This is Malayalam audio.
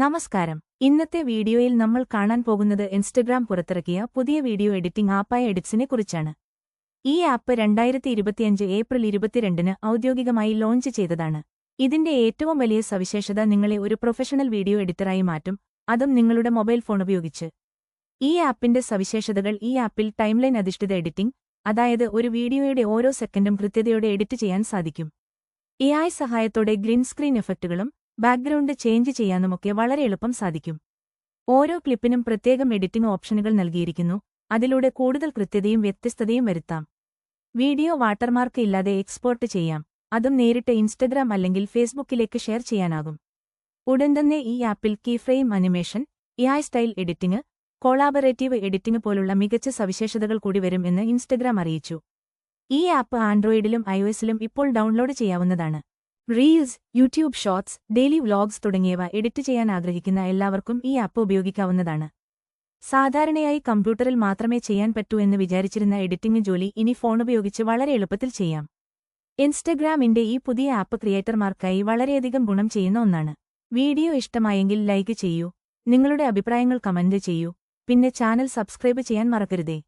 നമസ്കാരം. ഇന്നത്തെ വീഡിയോയിൽ നമ്മൾ കാണാൻ പോകുന്നത് ഇൻസ്റ്റഗ്രാം പുറത്തിറക്കിയ പുതിയ വീഡിയോ എഡിറ്റിംഗ് ആപ്പായ എഡിറ്റ്സിനെ കുറിച്ചാണ്. ഈ ആപ്പ് രണ്ടായിരത്തി ഇരുപത്തിയഞ്ച് ഏപ്രിൽ ഇരുപത്തിരണ്ടിന് ഔദ്യോഗികമായി ലോഞ്ച് ചെയ്തതാണ്. ഇതിന്റെ ഏറ്റവും വലിയ സവിശേഷത നിങ്ങളെ ഒരു പ്രൊഫഷണൽ വീഡിയോ എഡിറ്ററായി മാറ്റും അതും നിങ്ങളുടെ മൊബൈൽ ഫോൺ ഉപയോഗിച്ച്. ഈ ആപ്പിന്റെ സവിശേഷതകൾ ഈ ആപ്പിൽ ടൈംലൈൻ അധിഷ്ഠിത എഡിറ്റിംഗ് അതായത് ഒരു വീഡിയോയുടെ ഓരോ സെക്കൻഡും കൃത്യതയോടെ എഡിറ്റ് ചെയ്യാൻ സാധിക്കും. എഐ സഹായത്തോടെ ഗ്രീൻ സ്ക്രീൻ എഫക്റ്റുകളും ബാക്ക്ഗ്രൗണ്ട് ചേഞ്ച് ചെയ്യാനുമൊക്കെ വളരെ എളുപ്പം സാധിക്കും. ഓരോ ക്ലിപ്പിനും പ്രത്യേകം എഡിറ്റിംഗ് ഓപ്ഷനുകൾ നൽകിയിരിക്കുന്നു. അതിലൂടെ കൂടുതൽ കൃത്യതയും വ്യത്യസ്തതയും വരുത്താം. വീഡിയോ വാട്ടർമാർക്ക് ഇല്ലാതെ എക്സ്പോർട്ട് ചെയ്യാം. അതും നേരിട്ട് ഇൻസ്റ്റഗ്രാം അല്ലെങ്കിൽ ഫേസ്ബുക്കിലേക്ക് ഷെയർ ചെയ്യാനാകും. ഉടൻ തന്നെ ഈ ആപ്പിൽ keyframe animation AI style editing collaborative editing പോലുള്ള മികച്ച സവിശേഷതകൾ കൂടി വരും എന്ന് ഇൻസ്റ്റഗ്രാം അറിയിച്ചു. ഈ ആപ്പ് ആൻഡ്രോയിഡിലും ഐഒഎസിലും ഇപ്പോൾ ഡൗൺലോഡ് ചെയ്യാവുന്നതാണ്. Reels YouTube shorts daily vlogs തുടങ്ങിയവ എഡിറ്റ് ചെയ്യാൻ ആഗ്രഹിക്കുന്ന എല്ലാവർക്കും ഈ ആപ്പ് ഉപയോഗിക്കാവുന്നതാണ്. സാധാരണയായി കമ്പ്യൂട്ടറിൽ മാത്രമേ ചെയ്യാൻ പറ്റൂ എന്ന് വിചാരിച്ചിരുന്ന എഡിറ്റിംഗ് ജോലി ഇനി ഫോൺ ഉപയോഗിച്ച് വളരെ എളുപ്പത്തിൽ ചെയ്യാം. ഇൻസ്റ്റഗ്രാമിന്റെ ഈ പുതിയ ആപ്പ് ക്രിയേറ്റർമാർക്കായി വളരെയധികം ഗുണം ചെയ്യുന്ന ഒന്നാണ്. വീഡിയോ ഇഷ്ടമായെങ്കിൽ ലൈക്ക് ചെയ്യൂ. നിങ്ങളുടെ അഭിപ്രായങ്ങൾ കമന്റ് ചെയ്യൂ. പിന്നെ ചാനൽ സബ്സ്ക്രൈബ് ചെയ്യാൻ മറക്കരുതേ.